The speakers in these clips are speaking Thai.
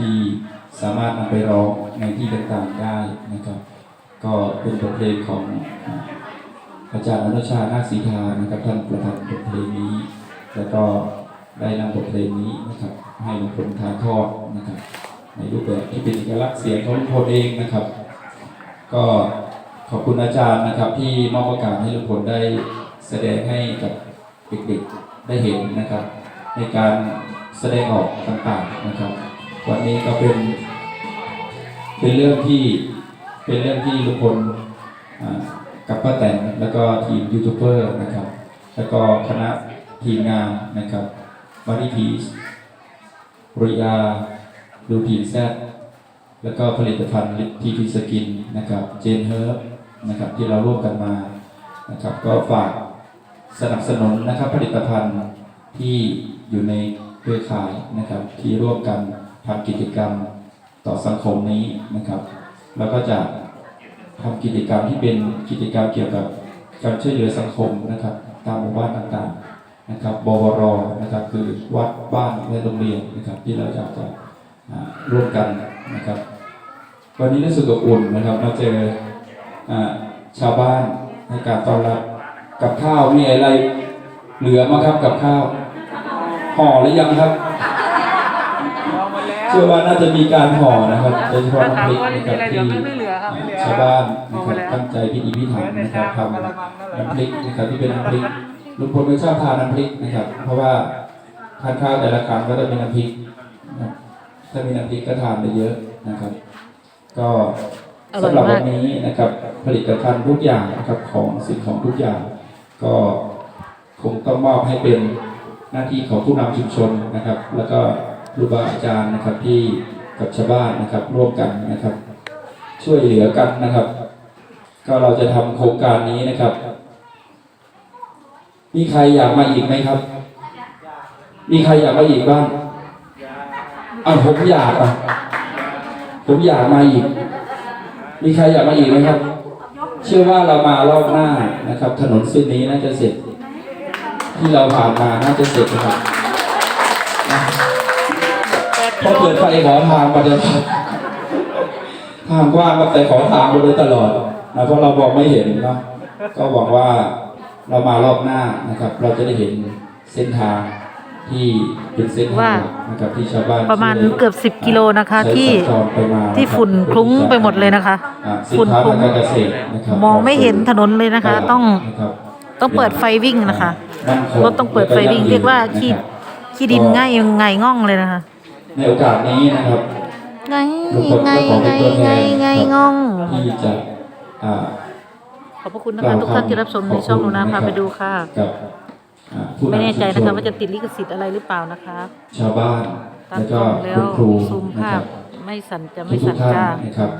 ที่สามารถนำไปร้องในที่ต่างๆได้นะครับ ก็เป็นบทเพลงของอาจารย์อนุชานาศรีทานะครับท่านประพันบทเพลงนี้ แล้วก็ได้นำบทเพลงนี้นะครับ ให้ลุงพลถ่ายทอดนะครับ ในรูปแบบที่เป็นเอกลักษณ์เสียงของลุงพลเองนะครับ ก็ขอบคุณอาจารย์นะครับที่มอบโอกาสให้ลุงพลได้แสดงให้กับเด็กๆได้เห็นนะครับ ในการแสดงออกต่างๆนะครับ วันนี้ก็เป็น เป็นเรื่องที่เป็นเรื่องที่ลุงพลกับป้าแตนแล้วก็ทีมยูทูบเบอร์นะครับ แล้วก็คณะทีมงานนะครับมาริพีสริยาดูพีแซดแล้วก็ผลิตภัณฑ์ทีพีสกินนะครับเจนเฮิร์บนะครับที่เราร่วมกันมานะครับ ก็ฝากสนับสนุนนะครับผลิตภัณฑ์ที่อยู่ในเครือข่ายนะครับที่ร่วมกัน ทำกิจกรรมต่อสังคมนี้นะครับ แล้วก็จะทำกิจกรรมที่เป็นกิจกรรมเกี่ยวกับการช่วยเหลือสังคมนะครับ ตามหมู่บ้านต่างๆนะครับบวรนะครับคือวัดบ้านและโรงเรียนนะครับที่เราจะจะร่วมกันนะครับ วันนี้รู้สึกอบอุ่นนะครับมาเจอชาวบ้านให้การต้อนรับกับข้าวมีอะไรเหลือมั้งครับกับข้าวห่อหรือยังครับ เชื่อว่าน่าจะมีการห่อนะครับโดยเฉพาะน้ำพริกนะครับที่ชาวบ้านนะครับตั้งใจพิถีพิถันนะครับทำน้ำพริกนะครับที่เป็นน้ำพริกลุงพลไม่ชอบทานน้ำพริกนะครับ เพราะว่าทานข้าวแต่ละครั้งก็จะมีน้ำพริกนะครับถ้ามีน้ำพริกก็ทานไปเยอะนะครับ ก็อร่อยสำหรับมากวันนี้นะครับ ผลิตภัณฑ์ทุกอย่างนะครับของสิ่งของทุกอย่าง ก็คงต้องมอบให้เป็นหน้าที่ของผู้นำชุมชนนะครับ แล้วก็ ครูบาอาจารย์นะครับที่กับชาวบ้านนะครับร่วมกันนะครับ ช่วยเหลือกันนะครับ ก็เราจะทำโครงการนี้นะครับ มีใครอยากมาอีกไหมครับ มีใครอยากมาอีกบ้างอะผมอยากอะผมอยากมาอีก มีใครอยากมาอีกไหมครับ เชื่อว่าเรามารอบหน้านะครับ ถนนเส้นนี้น่าจะเสร็จ ที่เราผ่านมาน่าจะเสร็จนะครับ พราะเปิดไฟขอทางมาเดินทางกว้างครับแต่ขอทางมาโดยตลอดนะเพราะเราบอกไม่เห็นเนาะก็หวังว่าเรามารอบหน้านะครับ เราจะได้เห็นเส้นทางที่เป็นเส้นทางว่านะครับที่ชาวบ้านประมาณช่วยเกือบ10กิโลนะคะใช้ที่สัญจรไปมาที่ฝุ่นคลุ้งไปหมดเลยนะคะอ่าฝุ่นคลุ้งสินค้าทางการเกษตรนะครับมองไม่เห็นถนนเลยนะคะ ต้องนะครับต้องเปิดไฟวิ่งนะคะมั่นคงรถต้องเปิดไฟวิ่ง เรียกว่าขี้นะครับขี้ดินง่ายไงง่องเลยนะคะ ในโอกาสนี้นะครับไงลุงพลไงก็ขอไงเป็นตัวแทไงนไงครับง่องที่จะอ่า ขอบพระคุณนะคะทุกท่านที่รับชมในช่องหนูนาพาไปดูค่ะ กับอ่าผู้ำไม่แน่ใจนะคะชุมว่าจะติดลิขสิทธิ์อะไรหรือเปล่านะคะชาวบ้านตามแล้วกก็ล้องแล้คุวณครูซูมนะภาครัพบไม่สั่นจะทุไม่กสั่นท่านจ้า นะครับ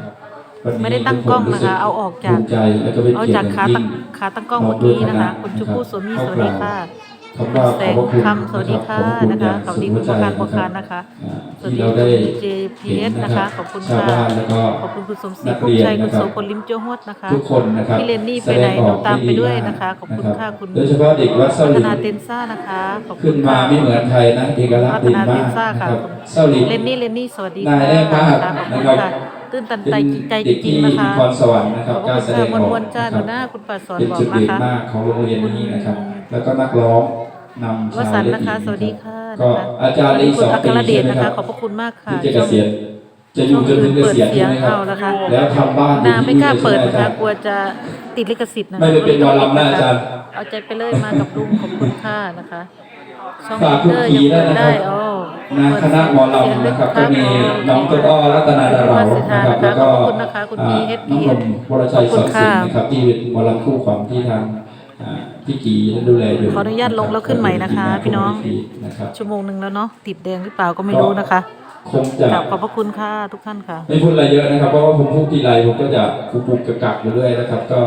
วันนี้ไม่ได้ตั้งกล้องนะคะเอาออกจาก ภูมิใจและก็เป็นเอาเกียรจากติขาอย่าตั้งงยิ่งขาตั้งกล้องเมื่อกี้นะคะ คุณชมพู่สวมีสวัสดีค่ะคำว่าแสของบพระคุณคำสวัสดีค่ะขอบณนะคะอย่างสวัสดีสุคุณหัประการใจประการนะคะอ่าสวัสที่ดีเราได้คุณ JPS นะคะขอบคุณชาวค่ะบ้านแล้วก็ขอบคุณคุณสมศรีนักภูเรีมิยนชัยคุณนะครับโสพลลิมเจ้าฮวดนะคะทุกคนนะครับพี่เรนนี่ไปไหนแสดงออกหนูตามไปด้วยด้นะคะ ขอบคุณรับค่ะคุณโดยเฉพาะเด็กวัดเซาพัหฒลินนาเตนซ่านะคะขอบคุขึ้ณนมาค่ะไม่เหมือนใครนะเอกลักษพัณ์ฒดีนาเตมานกซ่านะค่ะครับเซาหลินเลนนี่เลนนี่สวัสดีนายแน่มากขอบคุณนะครับค่ะตื้นตันเป็นใจใจจเด็กริที่งๆนะมีคะพรสวรรค์นะคขรัอบบการแสคุณดค่ะงมอวอกลๆจ้านะหคนูรับหน้าคุณป่าสอนเป็นบอกจุดนะเด่นคะมากของโรงเรียนนี้นะครับ แล้วก็นักร้องนำวชายสันต์และนะหญิคะงสวัสดีค่ะก็นะคะอาจารย์อีกคุสณองอัคปีรเดใช่ชไหมนะครัคะบขอบพระคุณมากค่ะที่จะเกษียณจะอยู่จนถึงเกเปิดษียณเสีใช่ยงไหมครับเอานะคะแล้วทำบ้านอยู่นาที่ไม่นี่กล้าเลยเปิดใช่ไหมนะครัคะบกลัวจะติดลิขสิทธิ์นะไม่ได้เป็นหมอลำนะอาจารย์เอาใจไปเลยมากับลุงขอบคุณค่ะนะคะช่องฝากเตอร์ยังคุณผีเปิดด้วยนะครับได้โอ้นะคณะหมอลำนะครับก็มีน้องต้นอ้อรัตนาดาเรานะครับแล้วก็ขอบคุณนะคะคุณอ่าพีเอสน้องนนท์วรชัยสอนสิงห์นะครับที่เป็นหมอลำคู่ขวัญที่ทางอ่า พี่กีท่านดูแลอยู่ขออนุญาตลงแล้วขึ้นใหม่นะคะ พี่น้องนะครับชั่วโมงหนึ่งแล้วเนาะติดแดงหรือเปล่าก็ไม่รู้นะคะคงจะกราบขอบพระคุณค่ะทุกท่านค่ะ ไม่พูดอะไรเยอะนะครับเพราะว่าผมพูดทีไรผมก็จะกุกกุกกักกักอยู่เรื่อยนะครับ ก็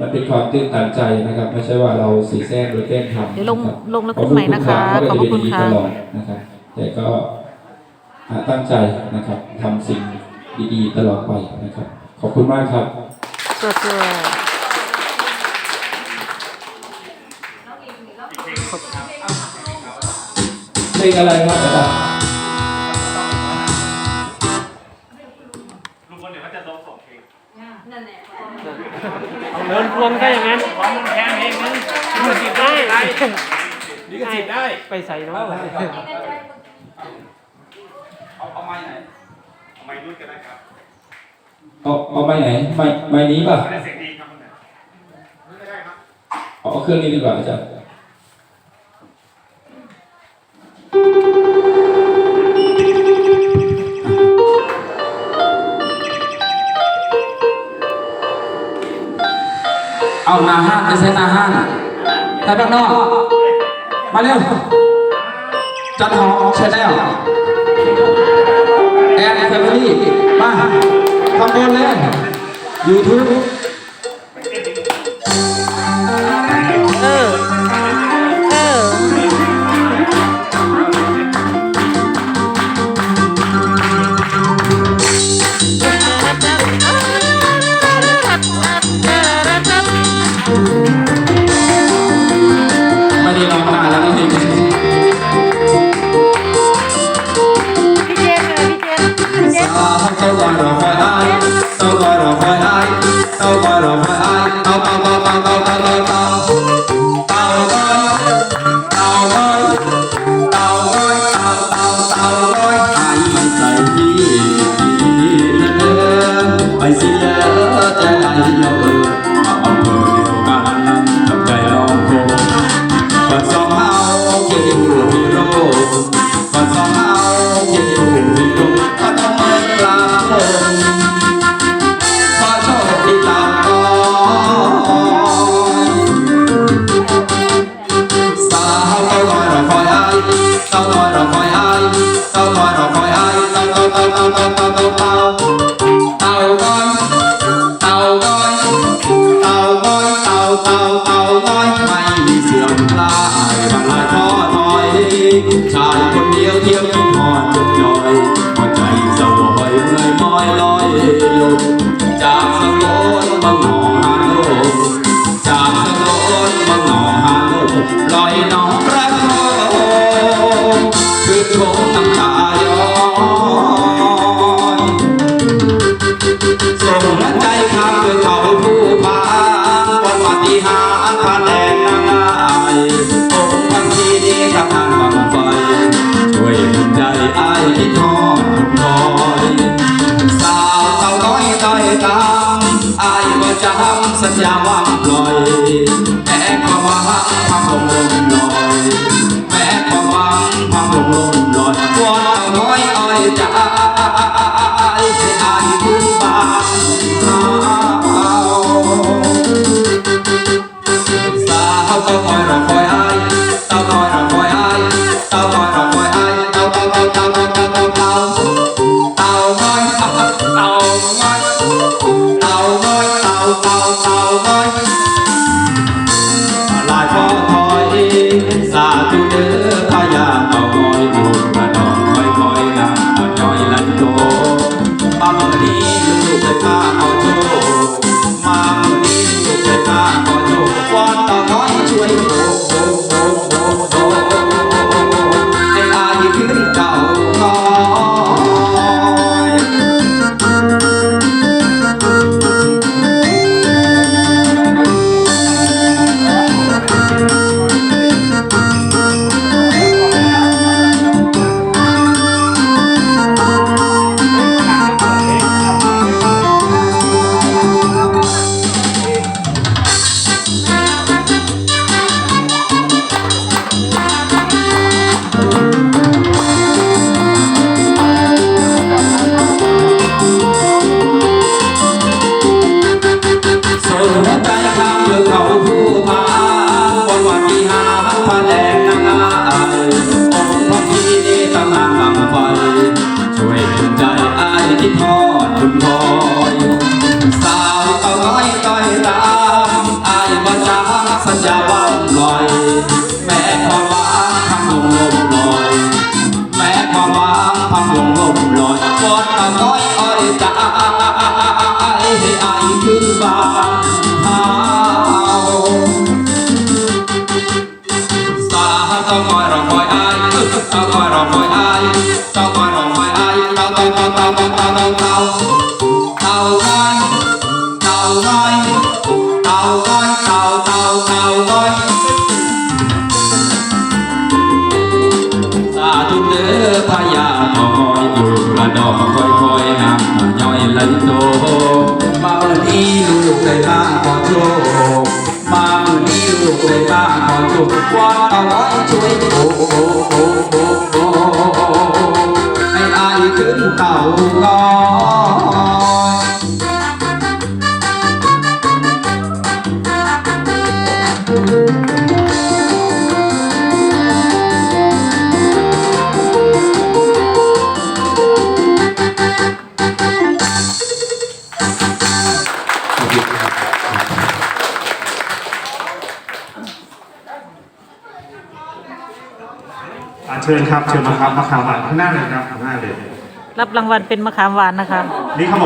มันเป็นความตื้นตันใจนะครับ ไม่ใช่ว่าเราสีแซงหรือแกล้งทำเดี๋ยวลงนะครับลงแล้วขึ้นใหม่นะคะเพราขอบพระคุณทุกค่ะรั้งก็จเป็นอย่างนี้ตลอดนะครับแต่ก็อ่าตั้งใจนะครับทำสิ่งดีๆตลอดไปนะครับ ขอบคุณมากครับตัวตัว เพลงอะไรครับอาจารย์ลุงนเดี๋ยวเราจะตรงสองเพลงเล่นนพวงได้อย่างนั้นพองมันแพงเองนึงลินสิทได้ลิขสิทธิ์ได้ไปใส่เนาะเอาเอาไม้ไหนเอาไม้รุ่นก็ได้ครับเอาเอาไม้ไหนไม้ไม้นี้ป่ะเสียงอ๋เครื่องนี้ดีกว่าอาจารย์ เอานาห้านไปใช้นาห้านไปบ้านนอก มาเร็ว จันหอมชาแนลแอนแฟมิลี่มาทำบนเ YouTube tao gọi là tao tao tao tao tao tao tao tao tao tao tao tao tao tao tao ที่หาคะแนนนางไอผมวันที่นี้กับทางบังไฟช่วยหุ่นใจไอที่ทอดคอยสาวเต่าต้อยต้อยตามไอว่าจะทำสัญญาว่าปล่อยแอบควางพังควลงลงลอยแอบควางพังควลงลงลอยวอนเต่าน้อยอ้อยจ้า lùm lội mẹ mà mang thăm vùng lùm lội con ta nói ơi ta ai thứ ba xa tao ngồi rồi khỏi ai tao ngồi rồi khỏi ai tao ngồi rồi khỏi ai ลูกได้มาขอโชคมามือนี้ลูกได้มาขอโช ชิญครับเชิญมาครับมาขามหวานข้างหน้าเลยครับข้างหน้าเลย รับรางวัลเป็นมะขามหวานนะคะ นี่เขาบอก